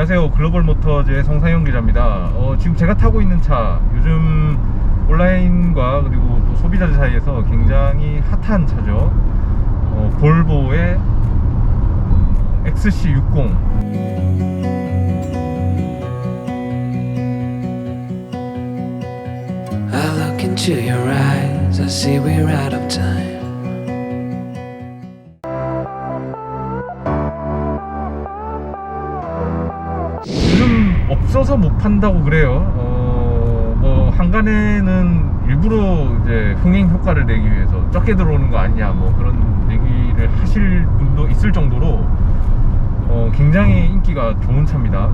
안녕하세요. 글로벌 모터즈의 성상영 기자입니다. 어, 지금 제가 타고 있는 차, 요즘 온라인과 그리고 또 소비자들 사이에서 굉장히 핫한 차죠. 어, 볼보의 XC60. I look into your eyes, I see we're out of time. 없어서 못 판다고 그래요. 어, 뭐 한간에는 일부러 이제 흥행 효과를 내기 위해서 적게 들어오는 거 아니냐 뭐 그런 얘기를 하실 분도 있을 정도로 어, 굉장히 인기가 좋은 차입니다.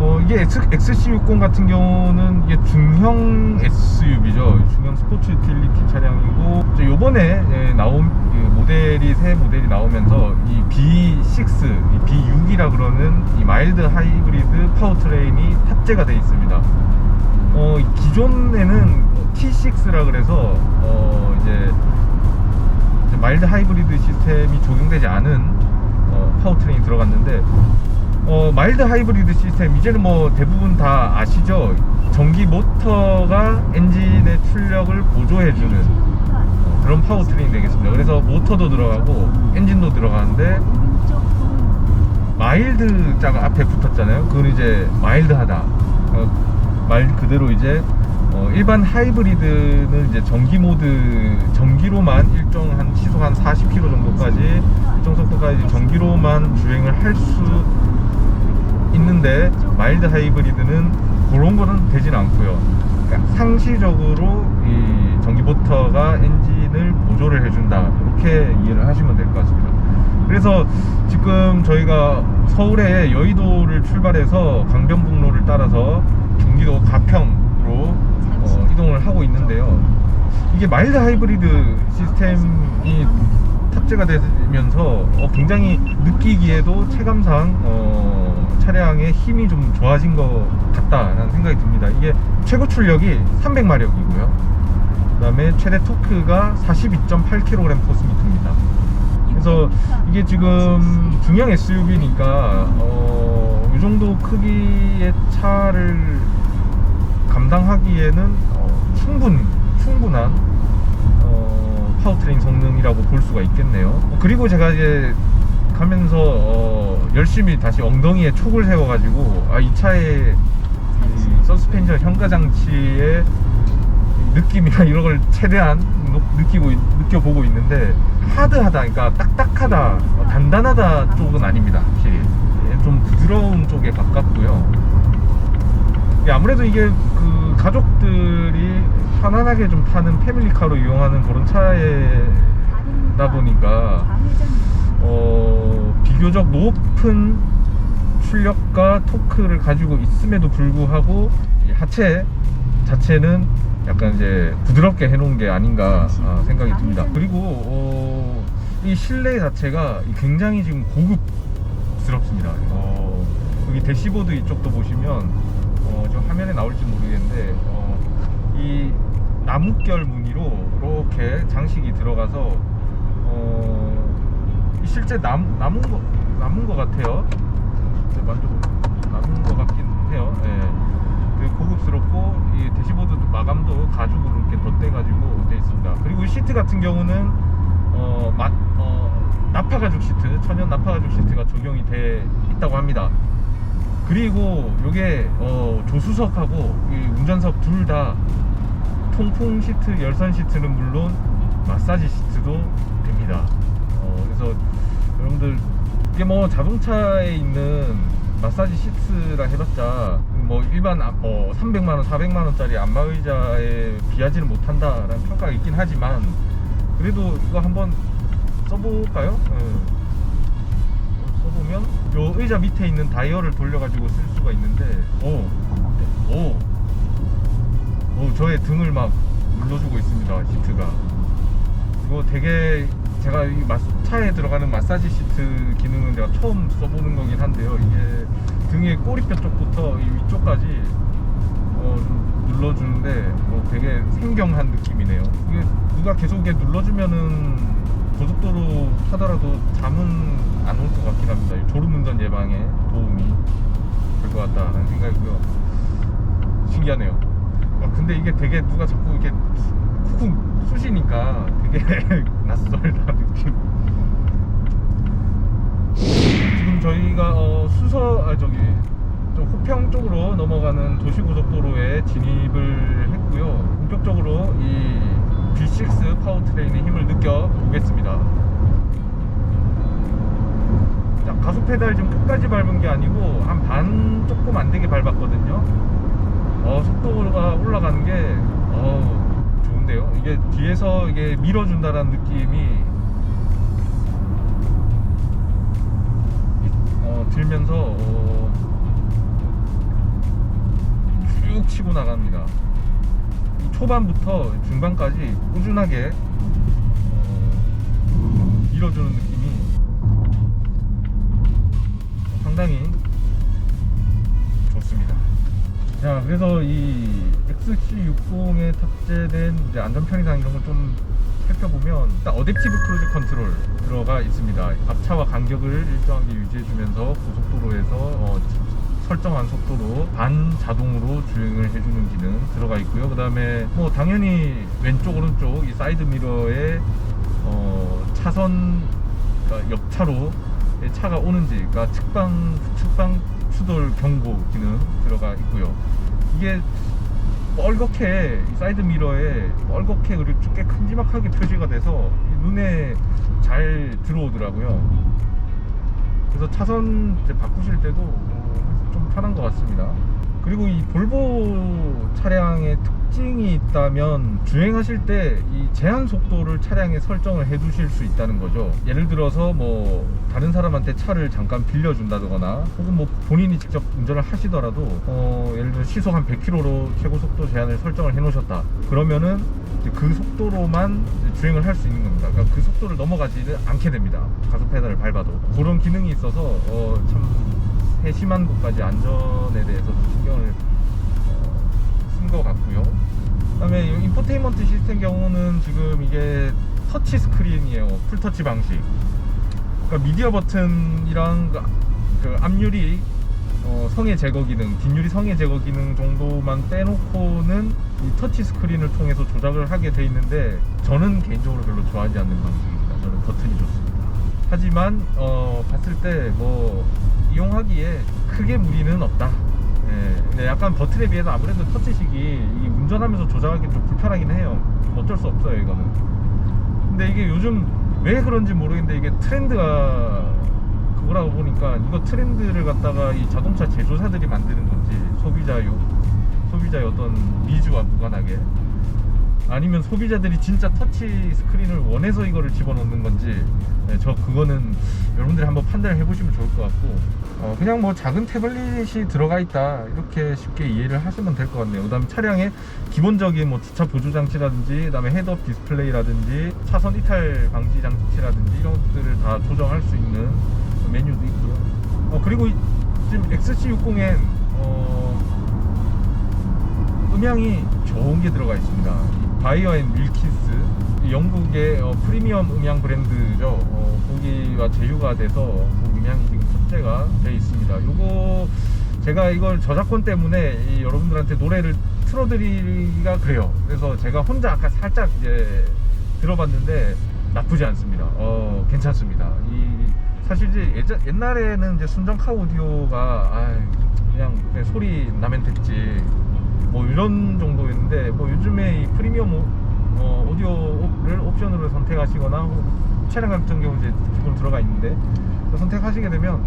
어, 이게 XC60 같은 경우는 이게 중형 SUV죠. 중형 스포츠 유틸리티 차량이고, 요번에 예, 나온 그 모델이, 새 모델이 나오면서 이 B6, 이 B6이라 그러는 이 마일드 하이브리드 파워트레인이 탑재가 되어 있습니다. 어, 이 기존에는 T6라 그래서, 어, 이제 마일드 하이브리드 시스템이 적용되지 않은 어, 파워트레인이 들어갔는데, 어, 마일드 하이브리드 시스템 이제는 뭐 대부분 다 아시죠? 전기 모터가 엔진의 출력을 보조해주는 어, 그런 파워트레인 되겠습니다. 그래서 모터도 들어가고 엔진도 들어가는데 마일드 자가 앞에 붙었잖아요. 그건 이제 마일드하다. 어, 말 그대로 이제 어, 일반 하이브리드는 이제 전기 모드 전기로만 일정 한 시속 한 40km 정도까지 일정 속도까지 전기로만 주행을 할수 있는데 마일드 하이브리드는 그런 거는 되진 않고요. 그러니까 상시적으로 이 전기 모터가 엔진을 보조를 해준다 이렇게 이해를 하시면 될 것 같습니다. 그래서 지금 저희가 서울의 여의도를 출발해서 강변북로를 따라서 경기도 가평으로 어, 이동을 하고 있는데요. 이게 마일드 하이브리드 시스템이 탑재가 되면서 어, 굉장히 느끼기에도 체감상 어, 차량의 힘이 좀 좋아진 것 같다라는 생각이 듭니다. 이게 최고 출력이 300마력이고요. 그 다음에 최대 토크가 42.8kg 포스미터입니다. 그래서 이게 지금 중형 SUV니까 어, 이 정도 크기의 차를 감당하기에는 어, 충분 충분한 어, 파워트레인 성능이라고 볼 수가 있겠네요. 어, 그리고 제가 이제 가면서 어, 열심히 다시 엉덩이에 촉을 세워가지고 아, 이 차의 이 서스펜션 현가 장치의 느낌이나 이런 걸 최대한 노- 느끼고 있- 느껴보고 있는데 하드하다 그러니까 딱딱하다 어, 단단하다 쪽은 아닙니다 확실히. 예, 좀 부드러운 쪽에 가깝고요. 예, 아무래도 이게 그 가족들이 편안하게 좀 타는 패밀리카로 이용하는 그런 차에다 보니까 어, 비교적 높은 출력과 토크를 가지고 있음에도 불구하고 이 하체 자체는 약간 이제 부드럽게 해놓은 게 아닌가 아, 생각이 듭니다. 그리고 어, 이 실내 자체가 굉장히 지금 고급스럽습니다. 어, 여기 대시보드 이쪽도 보시면 어, 저 화면에 나올지 모르겠는데 어, 이 나뭇결 무늬로 이렇게 장식이 들어가서 어, 이 실제 남, 남은 거 남은 거 같아요. 네, 만져보면 남은 거 같긴 해요. 예. 되게 고급스럽고 이 대시보드 마감도 가죽으로 이렇게 덧대가지고 되어 있습니다. 그리고 이 시트 같은 경우는 어, 마, 어, 나파 가죽 시트, 천연 나파 가죽 시트가 적용이 돼 있다고 합니다. 그리고 이게 어, 조수석하고 이 운전석 둘 다 통풍 시트, 열선 시트는 물론 마사지 시트도 됩니다. 어, 그래서 여러분들 이게 뭐 자동차에 있는 마사지 시트라 해봤자 뭐 일반 아- 어, 300만 원, 400만 원짜리 안마 의자에 비하지는 못한다라는 평가가 있긴 하지만 그래도 이거 한번 써볼까요? 예. 써보면 요 의자 밑에 있는 다이얼을 돌려가지고 쓸 수가 있는데 오, 오, 오 저의 등을 막 눌러주고 있습니다 시트가 이거 되게 제가 이 마- 차에 들어가는 마사지 시트 기능은 제가 처음 써보는 거긴 한데요 이게 등의 꼬리뼈 쪽부터 이 위쪽까지 어, 좀 눌러주는데 어, 되게 생경한 느낌이네요 이게 누가 계속 이게 눌러주면은 고속도로 타더라도 잠은 안 올 것 같긴 합니다. 이 졸음운전 예방에 도움이 될 것 같다는 생각이고요. 신기하네요. 아, 근데 이게 되게 누가 자꾸 이렇게 쿡쿡 쑤시니까 되게 낯설다 느낌. 지금 저희가 어, 수서 아 저기 좀 호평 쪽으로 넘어가는 도시고속도로에 진입을 했고요. 본격적으로 이 B6 파워트레인의 힘을 느껴보겠습니다. 자, 가속 페달 지금 끝까지 밟은 게 아니고 한 반 조금 안 되게 밟았거든요. 어, 속도가 올라가는 게 어, 좋은데요. 이게 뒤에서 이게 밀어준다라는 느낌이 어, 들면서 어, 쭉 치고 나갑니다. 이 초반부터 중반까지 꾸준하게 어, 밀어주는 느낌이 상당히. 자, 그래서 이 XC60에 탑재된 이제 안전 편의상 이런 걸 좀 살펴보면 일단 어댑티브 크루즈 컨트롤 들어가 있습니다. 앞차와 간격을 일정하게 유지해주면서 고속도로에서 어, 설정한 속도로 반 자동으로 주행을 해주는 기능 들어가 있고요. 그 다음에 뭐 당연히 왼쪽 오른쪽 이 사이드 미러에 어, 차선 그러니까 옆차로 차가 오는지 그러니까 측방 측방 추돌 경고 기능 들어가 있고요. 이게 뻘겋게 이 사이드 미러에 뻘겋게 그리고 꽤 큼지막하게 표시가 돼서 이 눈에 잘 들어오더라고요. 그래서 차선 바꾸실 때도 어, 좀 편한 것 같습니다. 그리고 이 볼보 차량의 특징이 있다면 주행하실 때 이 제한 속도를 차량에 설정을 해 두실 수 있다는 거죠. 예를 들어서 뭐 다른 사람한테 차를 잠깐 빌려준다거나 혹은 뭐 본인이 직접 운전을 하시더라도 어 예를 들어 시속 한 100km로 최고 속도 제한을 설정을 해 놓으셨다. 그러면은 그 속도로만 주행을 할 수 있는 겁니다. 그러니까 그 속도를 넘어가지는 않게 됩니다. 가속 페달을 밟아도 그런 기능이 있어서 어, 참 세심한 곳까지 안전에 대해서도 신경을 어, 쓴것 같고요. 그다음에 이 인포테인먼트 시스템 경우는 지금 이게 터치 스크린이에요. 풀터치 방식. 그러니까 미디어 버튼이랑 그- 그 앞유리 어, 성의 제거 기능, 뒷유리 성의 제거 기능 정도만 빼놓고는 이 터치 스크린을 통해서 조작을 하게 돼 있는데 저는 개인적으로 별로 좋아하지 않는 방식입니다. 저는 버튼이 좋습니다. 하지만 어, 봤을 때뭐 이용하기에 크게 무리는 없다. 예, 근데 약간 버튼에 비해서 아무래도 터치식이 이 운전하면서 조작하기 좀 불편하긴 해요. 어쩔 수 없어요, 이거는. 근데 이게 요즘 왜 그런지 모르겠는데 이게 트렌드가 그거라고 보니까 이거 트렌드를 갖다가 이 자동차 제조사들이 만드는 건지 소비자 요 소비자의 어떤 니즈와 무관하게 아니면 소비자들이 진짜 터치 스크린을 원해서 이거를 집어넣는 건지 네, 저 그거는 여러분들이 한번 판단을 해보시면 좋을 것 같고 어, 그냥 뭐 작은 태블릿이 들어가 있다 이렇게 쉽게 이해를 하시면 될 것 같네요 그 다음에 차량의 기본적인 뭐 주차 보조 장치라든지 그 다음에 헤드업 디스플레이라든지 차선 이탈 방지 장치라든지 이런 것들을 다 조정할 수 있는 메뉴도 있고요 어, 그리고 이- 지금 XC60엔 어, 음향이 좋은 게 들어가 있습니다. 이 바이어 앤 윌키스 이 영국의 어, 프리미엄 음향 브랜드죠. 어, 거기와 제휴가 돼서 그 음향이 지금 탑재가 돼 있습니다. 요거 제가 이걸 저작권 때문에 이 여러분들한테 노래를 틀어드리기가 그래요. 그래서 제가 혼자 아까 살짝 이제 들어봤는데 나쁘지 않습니다. 어, 괜찮습니다. 이 사실 이제 예전, 옛날에는 이제 순정카 오디오가 아 그냥 소리 나면 됐지 뭐 이런 정도였는데 뭐 요즘에 이 프리미엄 오, 어, 오디오를 옵션으로 선택하시거나 차량 같은 경우 이제 기본 들어가 있는데 선택하시게 되면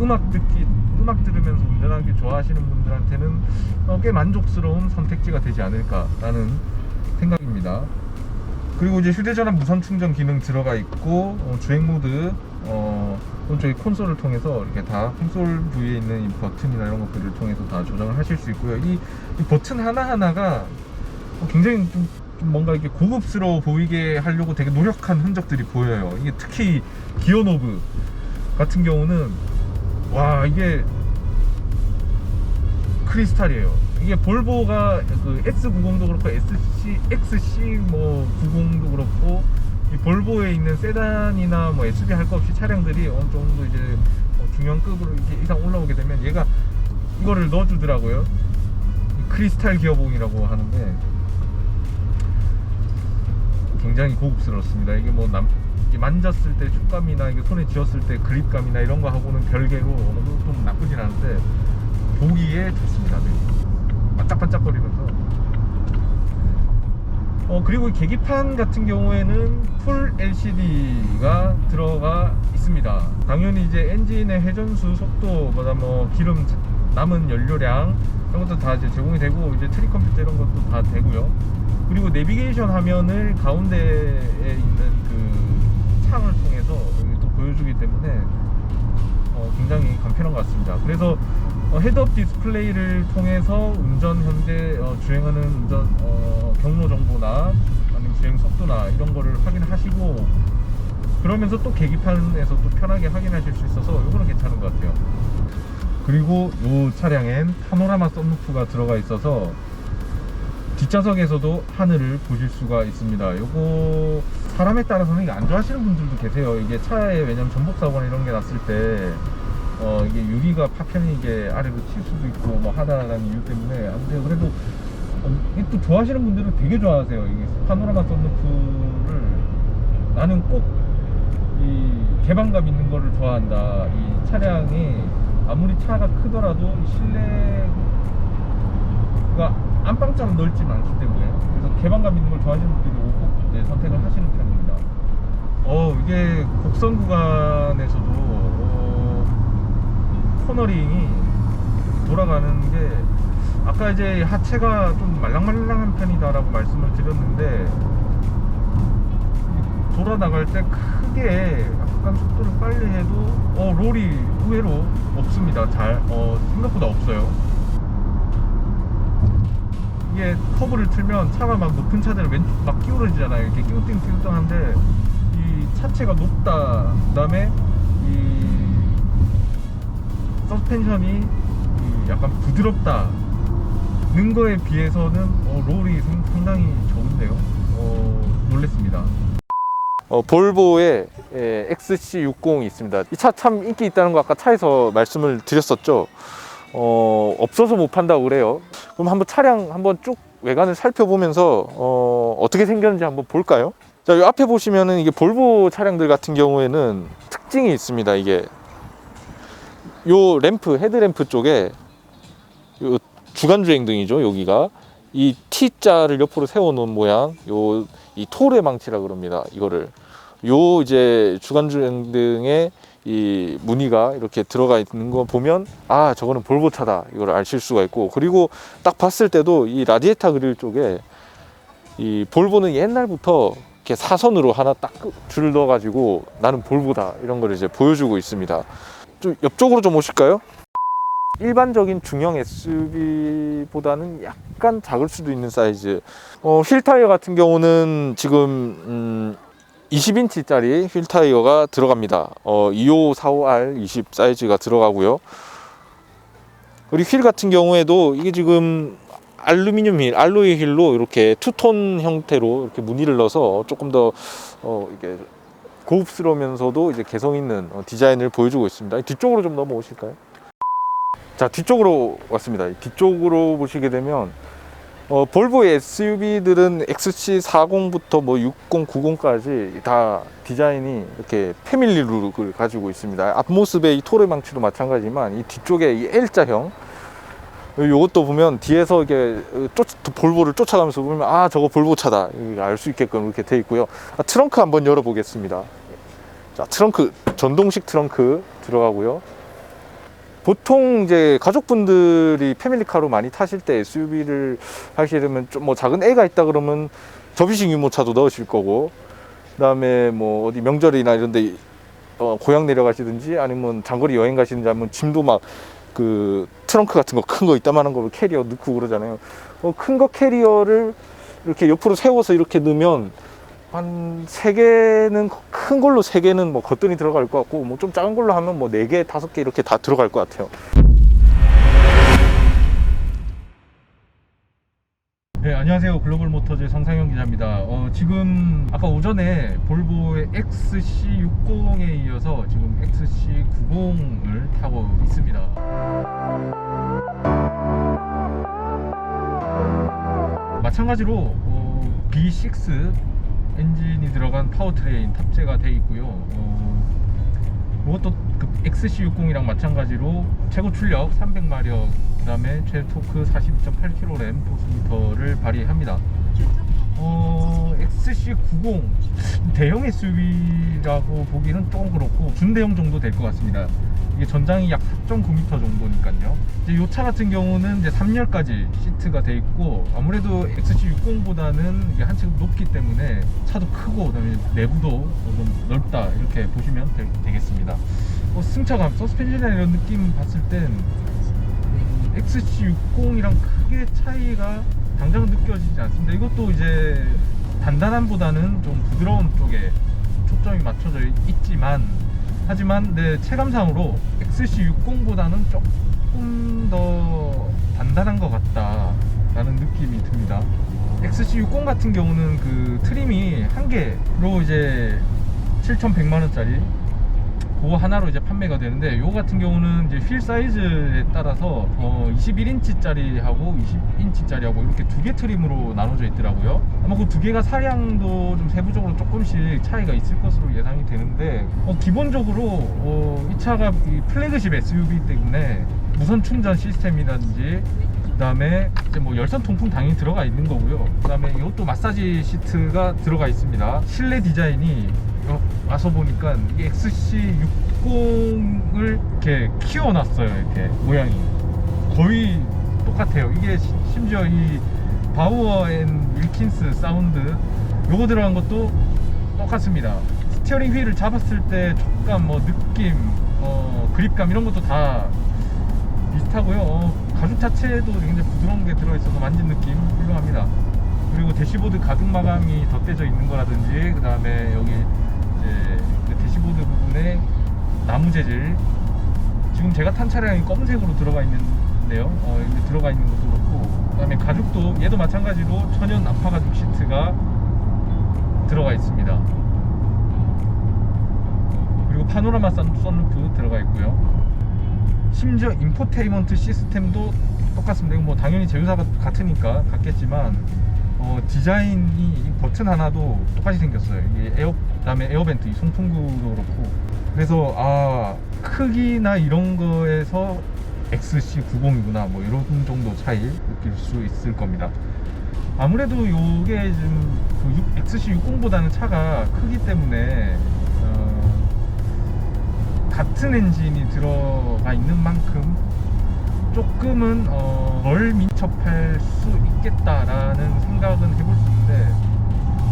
음악 듣기 음악 들으면서 운전하기 좋아하시는 분들한테는 어, 꽤 만족스러운 선택지가 되지 않을까라는 생각입니다. 그리고 이제 휴대전화 무선 충전 기능 들어가 있고 어, 주행 모드 어, 오른쪽에 콘솔을 통해서 이렇게 다 콘솔 부위에 있는 이 버튼이나 이런 것들을 통해서 다 조정을 하실 수 있고요. 이, 이 버튼 하나 하나가 어, 굉장히 좀, 좀 뭔가 이렇게 고급스러워 보이게 하려고 되게 노력한 흔적들이 보여요. 이게 특히 기어 노브 같은 경우는 와 이게 크리스탈이에요. 이게 볼보가 그 S90도 그렇고 SC, XC 뭐 90도 그렇고 이 볼보에 있는 세단이나 뭐 SUV 할 거 없이 차량들이 어느 정도 이제 어, 중형급으로 이렇게 이상 올라오게 되면 얘가 이거를 넣어주더라고요. 이 크리스탈 기어봉이라고 하는데 굉장히 고급스럽습니다. 이게 뭐 남, 이게 만졌을 때触감이나 이게 손에 쥐었을 때 그립감이나 이런 거 하고는 별개로 어느 정도 좀 나쁘진 않은데 보기에 좋습니다. 되게. 반짝반짝거리면서 어 그리고 이 계기판 같은 경우에는 풀 LCD가 들어가 있습니다. 당연히 이제 엔진의 회전수 속도, 보다 뭐 기름 차- 남은 연료량 이런 것도 다 이제 제공이 되고 이제 트리 컴퓨터 이런 것도 다 되고요. 그리고 내비게이션 화면을 가운데에 있는 그 창을 통해서 또 보여주기 때문에 어, 굉장히 간편한 것 같습니다. 그래서 어, 헤드업 디스플레이를 통해서 운전 현재 어, 주행하는 운전 어, 경로 정보나 아니면 주행 속도나 이런 거를 확인하시고 그러면서 또 계기판에서 또 편하게 확인하실 수 있어서 이거는 괜찮은 것 같아요. 그리고 이 차량엔 파노라마 썬루프가 들어가 있어서 뒷좌석에서도 하늘을 보실 수가 있습니다. 요거 사람에 따라서는 안 좋아하시는 분들도 계세요. 이게 차에 왜냐면 전복 사고나 이런 게 났을 때 어, 이게 유리가 파편이 이게 아래로 칠 수도 있고 뭐 하다라는 이유 때문에 아무튼 그래도 어, 이게 또 좋아하시는 분들은 되게 좋아하세요. 이게 파노라마 썬루프를 나는 꼭 이 개방감 있는 거를 좋아한다. 이 차량이 아무리 차가 크더라도 실내가 안방처럼 넓진 않기 때문에 그래서 개방감 있는 걸 좋아하시는 분들이 꼭 이제 선택을 하시는 편입니다. 어 이게 곡선 구간에서도 어, 코너링이 돌아가는 게 아까 이제 하체가 좀 말랑말랑한 편이다라고 말씀을 드렸는데 이 돌아 나갈 때 크게 약간 속도를 빨리 해도 어 롤이 의외로 없습니다. 잘 어, 생각보다 없어요. 이게 커브를 틀면 차가 막 높은 차들은 왼쪽 막 기울어지잖아요. 이렇게 끼우뚱 끼우뚱한데 이 차체가 높다. 그다음에 이 서스펜션이 이 약간 부드럽다. 는 거에 비해서는 어, 롤이 상- 상당히 좋은데요. 어, 놀랬습니다. 어, 볼보의 예, XC60이 있습니다. 이 차 참 인기 있다는 거 아까 차에서 말씀을 드렸었죠. 어, 없어서 못 판다고 그래요. 그럼 한번 차량 한번 쭉 외관을 살펴보면서 어, 어떻게 생겼는지 한번 볼까요? 자, 이 앞에 보시면은 이게 볼보 차량들 같은 경우에는 특징이 있습니다. 이게 요 램프, 헤드램프 쪽에 요 주간 주행 등이죠. 여기가 이 T자를 옆으로 세워놓은 모양, 요 이 토르의 망치라 그럽니다. 이거를 요 이제 주간 주행등에 이 무늬가 이렇게 들어가 있는 거 보면 아 저거는 볼보 차다 이걸 아실 수가 있고 그리고 딱 봤을 때도 이 라디에타 그릴 쪽에 이 볼보는 옛날부터 이렇게 사선으로 하나 딱줄 넣어 가지고 나는 볼보다 이런 걸 이제 보여주고 있습니다. 좀 옆쪽으로 좀 오실까요? 일반적인 중형 SUV보다는 약간 작을 수도 있는 사이즈. 어, 휠 타이어 같은 경우는 지금 음, 20인치짜리 휠 타이어가 들어갑니다. 어, 2545R 20 사이즈가 들어가고요. 그리고 휠 같은 경우에도 이게 지금 알루미늄 휠, 알로이 휠로 이렇게 투톤 형태로 이렇게 무늬를 넣어서 조금 더 어, 이게 고급스러우면서도 이제 개성 있는 어, 디자인을 보여주고 있습니다. 뒤쪽으로 좀 넘어오실까요? 자 뒤쪽으로 왔습니다. 이 뒤쪽으로 보시게 되면 어, 볼보의 SUV들은 XC40부터 뭐 60, 90까지 다 디자인이 이렇게 패밀리 룩을 가지고 있습니다. 앞모습의 이 토르망치도 마찬가지지만 이 뒤쪽에 이 L자형 요것도 보면 뒤에서 이게 쫓, 볼보를 쫓아가면서 보면 아 저거 볼보 차다 알 수 있게끔 이렇게 돼 있고요. 아, 트렁크 한번 열어보겠습니다. 자 트렁크 전동식 트렁크 들어가고요. 보통 이제 가족분들이 패밀리카로 많이 타실 때 SUV를 하시게 되면 좀 뭐 작은 애가 있다 그러면 접이식 유모차도 넣으실 거고 그 다음에 뭐 어디 명절이나 이런 데 어, 고향 내려가시든지 아니면 장거리 여행 가시든지 하면 짐도 막 그 트렁크 같은 거 큰거 있다만한 거 캐리어 넣고 그러잖아요. 어, 큰 거 캐리어를 이렇게 옆으로 세워서 이렇게 넣으면 한 세 개는 큰 걸로 세 개는 뭐 거뜬히 들어갈 것 같고 뭐 좀 작은 걸로 하면 뭐 네 개, 다섯 개 이렇게 다 들어갈 것 같아요. 네, 안녕하세요. 글로벌 모터즈 성상영 기자입니다. 어, 지금 아까 오전에 볼보의 XC60에 이어서 지금 XC90을 타고 있습니다. 마찬가지로 어, B6 엔진이 들어간 파워트레인 탑재가 되어 있고요. 어, 이것도 그 XC60이랑 마찬가지로 최고 출력 300마력 그 다음에 최대 토크 42.8kg 포스미터를 발휘합니다. 어, XC90 대형 SUV라고 보기는 조금 그렇고 준대형 정도 될 것 같습니다. 이게 전장이 약 4.9m 정도니까요. 이제 이 차 같은 경우는 이제 3열까지 시트가 돼 있고 아무래도 XC60보다는 이게 한층 높기 때문에 차도 크고 그다음에 내부도 좀 넓다 이렇게 보시면 되, 겠습니다 어, 승차감, 서스펜션이나 이런 느낌 봤을 땐 XC60이랑 크게 차이가 당장은 느껴지지 않습니다. 이것도 이제 단단함보다는 좀 부드러운 쪽에 초점이 맞춰져 있지만 하지만 내 체감상으로 XC60보다는 조금 더 단단한 것 같다라는 느낌이 듭니다. XC60 같은 경우는 그 트림이 한 개로 이제 7,100만 원짜리 그거 하나로 이제 판매가 되는데 요 같은 경우는 이제 휠 사이즈에 따라서 어 21인치짜리하고 20인치짜리하고 이렇게 두 개 트림으로 나눠져 있더라고요. 아마 그 두 개가 사량도 좀 세부적으로 조금씩 차이가 있을 것으로 예상이 되는데 어 기본적으로 어, 이 차가 이 플래그십 SUV 때문에 무선 충전 시스템이라든지 그다음에 이제 뭐 열선 통풍 당연히 들어가 있는 거고요. 그다음에 이것도 마사지 시트가 들어가 있습니다. 실내 디자인이 어, 와서 보니까 이 XC60을 이렇게 키워놨어요. 이렇게 모양이 거의 똑같아요. 이게 시- 심지어 이 바우어 앤 윌킨스 사운드 요거 들어간 것도 똑같습니다. 스티어링 휠을 잡았을 때 촉감, 뭐 느낌, 어, 그립감 이런 것도 다 비슷하고요. 어, 가죽 자체도 굉장히 부드러운 게 들어있어서 만진 느낌 훌륭합니다. 그리고 대시보드 가죽 마감이 덧대져 있는 거라든지 그 다음에 여기 이제 그 대시보드 부분에 나무 재질 지금 제가 탄 차량이 검은색으로 들어가 있는데요. 어, 여기 들어가 있는 것도 그렇고 그 다음에 가죽도 얘도 마찬가지로 천연 나파 가죽 시트가 들어가 있습니다. 그리고 파노라마 선, 선루프 들어가 있고요. 심지어 인포테인먼트 시스템도 똑같습니다. 이거 뭐 당연히 제휴사가 같으니까 같겠지만 어, 디자인이 이 버튼 하나도 똑같이 생겼어요. 이게 에어 그다음에 에어벤트 이 송풍구도 그렇고 그래서 아 크기나 이런 거에서 XC90이구나 뭐 이런 정도 차이 느낄 수 있을 겁니다. 아무래도 요게 지금 그 XC60보다는 차가 크기 때문에 어, 같은 엔진이 들어가 있는 만큼 조금은 어, 덜 민첩할 수 있겠다라는 생각은 해볼 수 있는데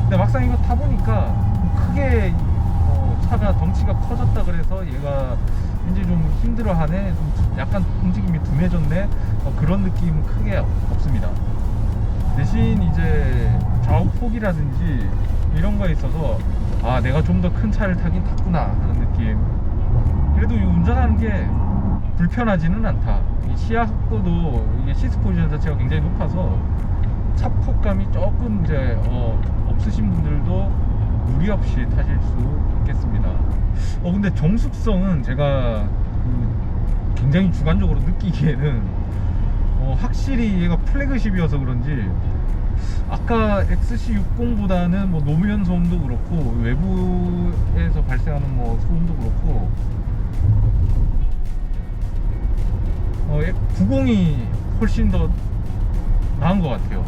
근데 막상 이거 타보니까 크게 어, 차가 덩치가 커졌다 그래서 얘가 왠지 좀 힘들어하네 좀 약간 움직임이 둔해졌네 어, 그런 느낌은 크게 없습니다. 대신 이제 좌우폭이라든지 이런 거에 있어서 아 내가 좀 더 큰 차를 타긴 탔구나 하는 느낌 그래도 이 운전하는 게 불편하지는 않다. 이 시야 확보도 이게 시트 포지션 자체가 굉장히 높아서 차폭감이 조금 이제 어, 없으신 분들도 무리 없이 타실 수 있겠습니다. 어 근데 정숙성은 제가 그 굉장히 주관적으로 느끼기에는 어, 확실히 얘가 플래그십이어서 그런지 아까 XC60보다는 뭐 노무현 소음도 그렇고 외부에서 발생하는 뭐 소음도 그렇고 어, 90이 훨씬 더 나은 것 같아요.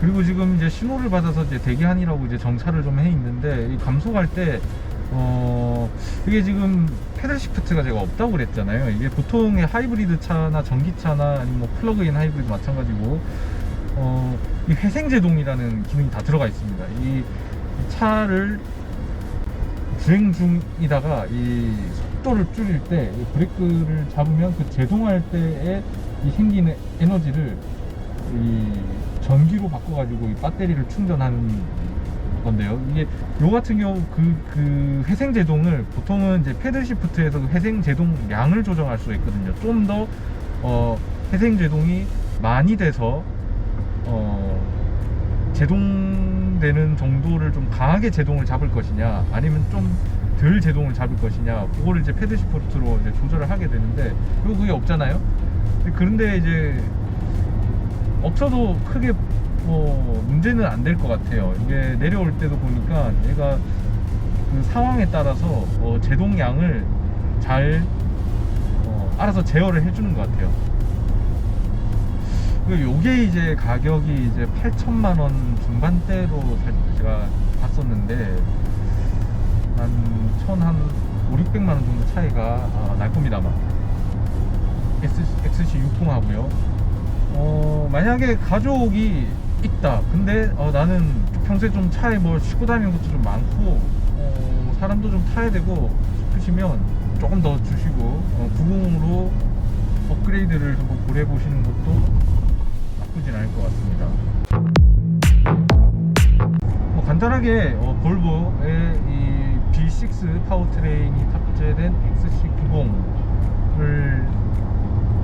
그리고 지금 이제 신호를 받아서 이제 대기한이라고 이제 정차를 좀 해 있는데 이 감속할 때 어, 이게 지금 페달 시프트가 제가 없다고 그랬잖아요. 이게 보통의 하이브리드 차나 전기차나 아니면 뭐 플러그인 하이브리드 마찬가지고 어, 이 회생제동이라는 기능이 다 들어가 있습니다. 이 차를 주행 중이다가 이 속도를 줄일 때이 브레이크를 잡으면 그 제동할 때에 이 생기는 에너지를 이 전기로 바꿔가지고 이 배터리를 충전하는 건데요. 이게 요 같은 경우 그, 그 회생 제동을 보통은 이제 패들 시프트에서 그 회생 제동량을 조정할 수가 있거든요. 좀더 어, 회생 제동이 많이 돼서 어, 제동되는 정도를 좀 강하게 제동을 잡을 것이냐 아니면 좀 덜 제동을 잡을 것이냐 그거를 이제 패드 시프트로 이제 조절을 하게 되는데 그리고 그게 없잖아요? 그런데 이제 없어도 크게 뭐 문제는 안 될 것 같아요. 이게 내려올 때도 보니까 얘가 그 상황에 따라서 어, 제동량을 잘 어, 알아서 제어를 해주는 것 같아요. 그 요게 이제 가격이 이제 8천만 원 중반대로 살- 제가 봤었는데 한 천 한 5, 600만 원 정도 차이가 아, 날 겁니다 아마 XC 60하고요. 어 만약에 가족이 있다. 근데 어, 나는 평소에 좀 차에 뭐 싣고 다니는 것도 좀 많고 어, 사람도 좀 타야 되고 싶으시면 조금 더 주시고 어, 90으로 업그레이드를 한번 고려해 보시는 것도 나쁘진 않을 것 같습니다. 뭐 간단하게 어, 볼보의 이 B6 파워트레인이 탑재된 XC90을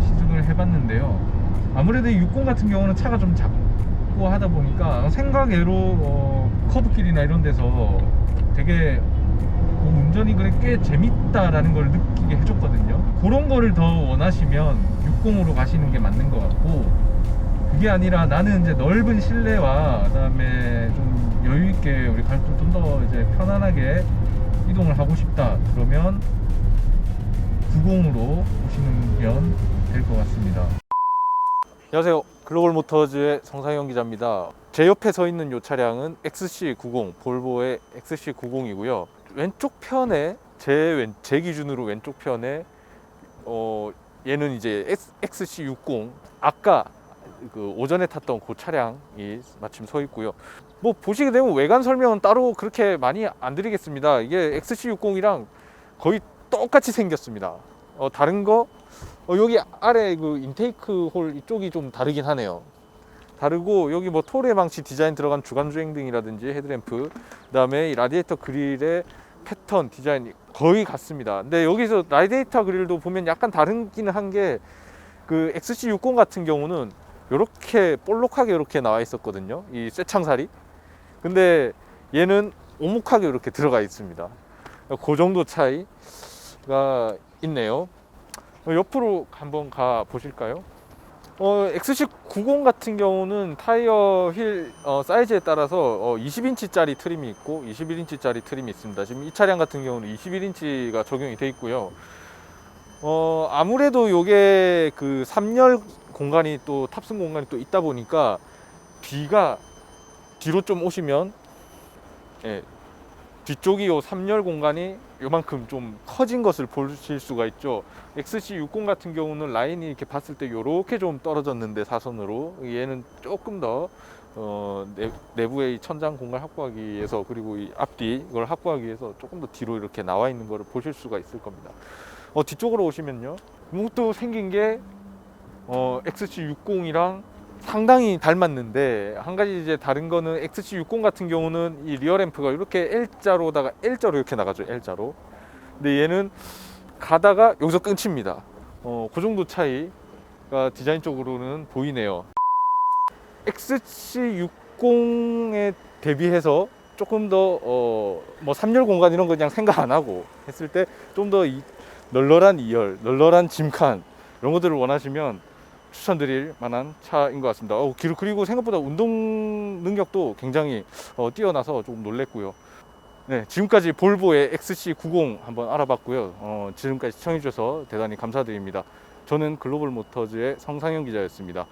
시승을 해봤는데요. 아무래도 이 60 같은 경우는 차가 좀 작고 하다 보니까 생각외로 어, 커브길이나 이런 데서 되게 어, 운전이 그래 꽤 재밌다라는 걸 느끼게 해줬거든요. 그런 거를 더 원하시면 60으로 가시는 게 맞는 것 같고 그게 아니라 나는 이제 넓은 실내와 그다음에 좀 여유 있게 우리 가족들 좀더 이제 편안하게 이동을 하고 싶다 그러면 90으로 오시면 될 것 같습니다. 안녕하세요. 글로벌 모터즈의 성상영 기자입니다. 제 옆에 서 있는 이 차량은 XC90, 볼보의 XC90이고요. 왼쪽 편에 제, 왼, 제 기준으로 왼쪽 편에 어, 얘는 이제 XC60 아까 그 오전에 탔던 그 차량이 마침 서 있고요. 뭐 보시게 되면 외관 설명은 따로 그렇게 많이 안 드리겠습니다. 이게 XC60이랑 거의 똑같이 생겼습니다. 어, 다른 거 어, 여기 아래 그 인테이크 홀 이쪽이 좀 다르긴 하네요. 다르고 여기 뭐 토레 방식 디자인 들어간 주간 주행 등이라든지 헤드램프 그다음에 이 라디에이터 그릴의 패턴 디자인이 거의 같습니다. 근데 여기서 라디에이터 그릴도 보면 약간 다르기는 한 게 그 XC60 같은 경우는 이렇게 볼록하게 이렇게 나와 있었거든요. 이 쇠창살이. 근데 얘는 오목하게 이렇게 들어가 있습니다. 그 정도 차이가 있네요. 어, 옆으로 한번 가 보실까요? 어, XC90 같은 경우는 타이어 휠 어, 사이즈에 따라서 어, 20인치짜리 트림이 있고 21인치짜리 트림이 있습니다. 지금 이 차량 같은 경우는 21인치가 적용이 돼 있고요. 어, 아무래도 요게 그 3열 공간이 또 탑승 공간이 또 있다 보니까 뒤가 뒤로 좀 오시면 예, 뒤쪽이 요 3열 공간이 요만큼 좀 커진 것을 보실 수가 있죠. XC60 같은 경우는 라인이 이렇게 봤을 때 요렇게 좀 떨어졌는데 사선으로 얘는 조금 더 어, 내, 내부의 이 천장 공간 확보하기 위해서 그리고 이 앞뒤 이걸 확보하기 위해서 조금 더 뒤로 이렇게 나와 있는 거를 보실 수가 있을 겁니다. 어, 뒤쪽으로 오시면요. 이것도 생긴 게 어, XC60이랑 상당히 닮았는데 한 가지 이제 다른 거는 XC60 같은 경우는 이 리어 램프가 이렇게 L자로다가 L자로 이렇게 나가죠 L자로. 근데 얘는 가다가 여기서 끊칩니다. 어, 그 정도 차이가 디자인적으로는 보이네요. XC60에 대비해서 조금 더 어, 뭐 3열 공간 이런 거 그냥 생각 안 하고 했을 때 좀 더 널널한 2열, 널널한 짐칸 이런 것들을 원하시면 추천드릴 만한 차인 것 같습니다. 어, 길- 그리고 생각보다 운동 능력도 굉장히 어, 뛰어나서 조금 놀랬고요. 네, 지금까지 볼보의 XC90 한번 알아봤고요. 어, 지금까지 시청해주셔서 대단히 감사드립니다. 저는 글로벌 모터즈의 성상영 기자였습니다.